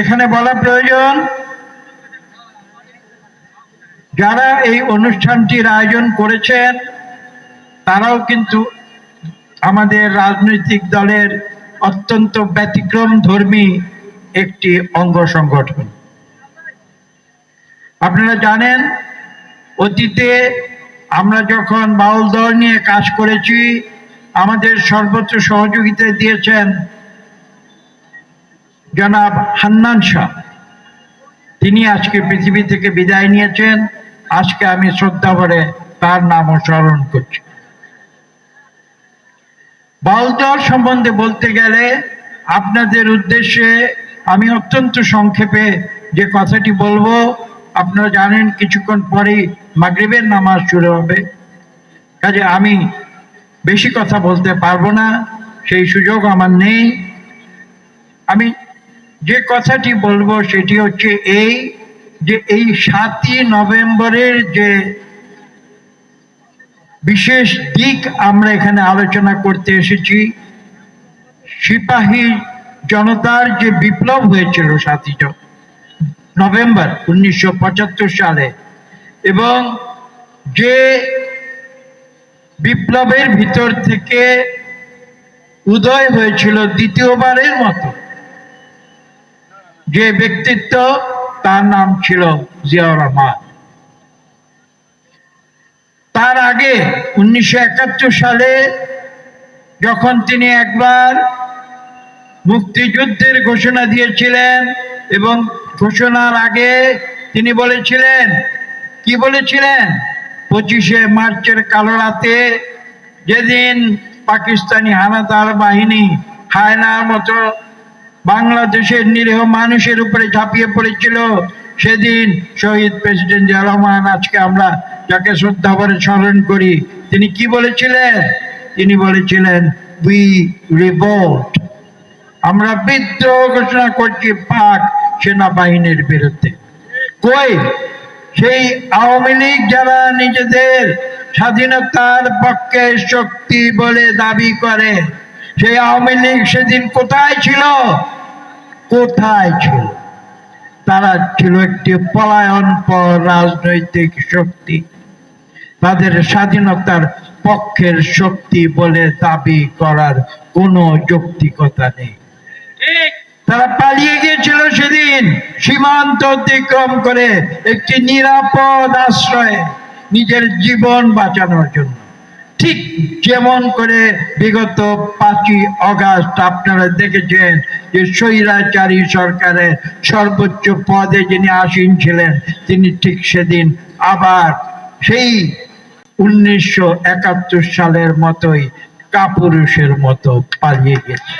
এখানে বলা প্রয়োজন, যারা এই অনুষ্ঠানটির আয়োজন করেছেন, তারাও কিন্তু আমাদের রাজনৈতিক দলের অত্যন্ত ব্যতিক্রম ধর্মী একটি অঙ্গ সংগঠন। আপনারা জানেন, অতীতে আমরা যখন বাউল দল নিয়ে কাজ করেছি, আমাদের সর্বোচ্চ সহযোগিতা দিয়েছেন জনাব হান্নান শাহ। তিনি আজকে পৃথিবী থেকে বিদায় নিয়েছেন। আজকে আমি শ্রদ্ধা ভরে তার নাম স্মরণ করছি। বাউলদল সম্বন্ধে বলতে গেলে, আপনাদের উদ্দেশ্যে আমি অত্যন্ত সংক্ষেপে যে কথাটি বলব, আপনারা জানেন কিছুক্ষণ পরেই মাগরিবের নামাজ শুরু হবে। কাজে আমি বেশি কথা বলতে পারব না, সেই সুযোগ আমার নেই। আমি যে কথাটি বলব সেটি হচ্ছে এই যে এই সাতই নভেম্বরের যে বিশেষ দিক আমরা এখানে আলোচনা করতে এসেছি, সিপাহী জনতার যে বিপ্লব হয়েছিল সাতই নভেম্বর উনিশশো পঁচাত্তর সালে এবং যে বিপ্লবের ভিতর থেকে উদয় হয়েছিল দ্বিতীয়বারের মতো। যে ব্যক্তিত্ব, তার নাম ছিল জিয়াউর রহমান। তার আগে উনিশশো একাত্তর সালে যখন তিনি একবার মুক্তিযুদ্ধের ঘোষণা দিয়েছিলেন এবং ঘোষণার আগে তিনি বলেছিলেন, কি বলেছিলেন? পঁচিশে মার্চের কালো রাতে যেদিন পাকিস্তানি হানাদার বাহিনী হায়নার মতো বাংলাদেশের নিরীহ মানুষের উপরে ঝাঁপিয়ে পড়েছিল সেদিন শহীদ প্রেসিডেন্ট জিয়া রহমান। আজকে আমরা যাকে শ্রদ্ধা করে স্মরণ করি, তিনি কি বলেছিলেন? তিনি বলেছিলেন উই রিভোল্ট আমরা বিদ্রোহ ঘোষণা করছি পাক সেনাবাহিনীর বিরুদ্ধে। কই? সেই আওয়ামী লীগ যারা নিজেদের স্বাধীনতার পক্ষে শক্তি বলে দাবি করে, সেই আওয়ামী লীগ সেদিন কোথায় ছিল? কোথায় ছিল? তারা ছিল একটি পলায়ন পর রাজনৈতিক শক্তি। তাদের স্বাধীনতার পক্ষের শক্তি বলে দাবি করার কোনো যৌক্তিকতা নেই। তারা পালিয়ে গিয়েছিল সেদিন, সীমান্ত অতিক্রম করে একটি নিরাপদ আশ্রয়ে নিজের জীবন বাঁচানোর জন্য। ঠিক যেমন করে বিগত পাঁচই অগাস্ট আপনারা দেখেছেন যে স্বৈরাচারী সরকারের সর্বোচ্চ পদে যিনি আসীন ছিলেন, তিনি ঠিক সেদিন আবার সেই উনিশশো একাত্তর সালের মতোই কাপুরুষের মতো পালিয়ে গেছে।